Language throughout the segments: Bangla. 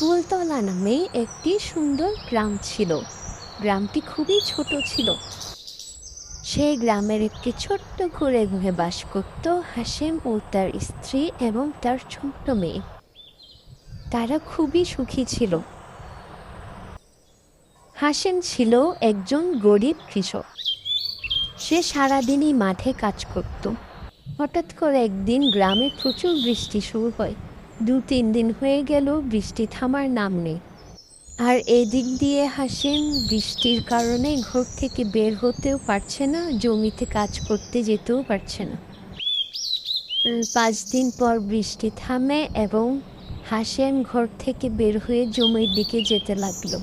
ফুলতলা নামে একটি সুন্দর গ্রাম ছিল। গ্রামটি খুবই ছোট ছিল। সেই গ্রামের একটি ছোট্ট ঘুরে ঘুরে বাস করত হাসেম ও তার স্ত্রী এবং তার ছোট্ট মেয়ে। তারা খুবই সুখী ছিল। হাসেম ছিল একজন গরিব কৃষক। সে সারাদিনই মাঠে কাজ করত। হঠাৎ করে একদিন গ্রামে প্রচুর বৃষ্টি শুরু হয়। দু তিন দিন হয়ে গেল, বৃষ্টি থামার নাম নেই। আর এদিক দিয়ে হাসেন, বৃষ্টির কারণে ঘর থেকে বের হতেও পারছে না, জমিতে কাজ করতে যেতেও পারছে না। পাঁচ দিন পর বৃষ্টি থামে এবং হাসেন ঘর থেকে বের হয়ে জমির দিকে যেতে লাগল।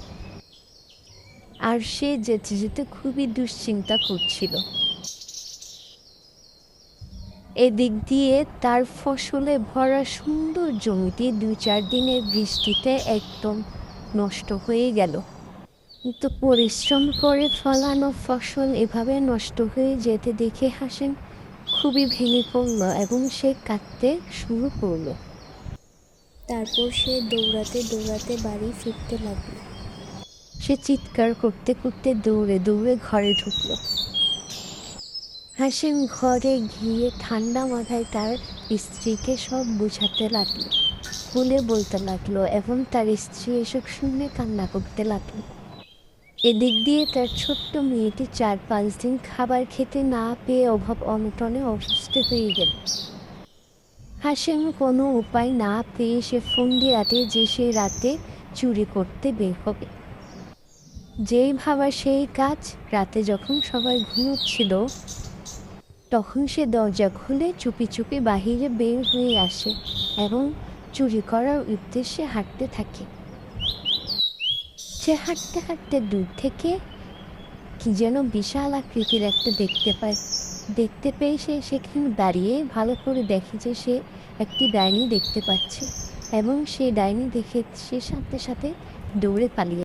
আর সে যেতে যেতে খুবই দুশ্চিন্তা করছিল। এদিক দিয়ে তার ফসলে ভরা সুন্দর জমিটি দুই চার দিনের বৃষ্টিতে একদম নষ্ট হয়ে গেল। কিন্তু পরিশ্রম করে ফলানো ফসল এভাবে নষ্ট হয়ে যেতে দেখে হাসেন খুবই ভেঙে পড়ল এবং সে কাঁদতে শুরু করল। তারপর সে দৌড়াতে দৌড়াতে বাড়ি ফিরতে লাগল। সে চিৎকার করতে করতে দৌড়ে দৌড়ে ঘরে ঢুকলো। হাসিম ঘরে গিয়ে ঠান্ডা মাথায় তার স্ত্রীকে সব বোঝাতে লাগল। খুলে বলতে লাগল এবং তার স্ত্রী এসব শুনে কান্না করতে লাগল। এদিক দিয়ে তার ছোট্ট মেয়েটি চার পাঁচ দিন খাবার খেতে না পেয়ে অভাব অনটনে অসুস্থ হয়ে গেল। হাসিম কোনো উপায় না পেয়ে সে ফোন দিয়ে রাতে যে সে রাতে চুরি করতে বের হবে। যেই ভাবা সেই কাজ, রাতে যখন সবাই ঘুমোচ্ছিল তখন সে দরজা খুলে চুপি চুপি বাহিরে বের হয়ে আসে এবং চুরি করার উদ্দেশ্যে হাঁটতে থাকে। সে হাঁটতে হাঁটতে দূর থেকে কি যেন বিশাল আকৃতির একটা দেখতে পায়। দেখতে পেয়ে সে সেখানে দাঁড়িয়ে ভালো করে দেখে যে সে একটি ডাইনি দেখতে পাচ্ছে এবং সেই ডাইনি দেখে সে সাথে সাথে দৌড়ে পালিয়ে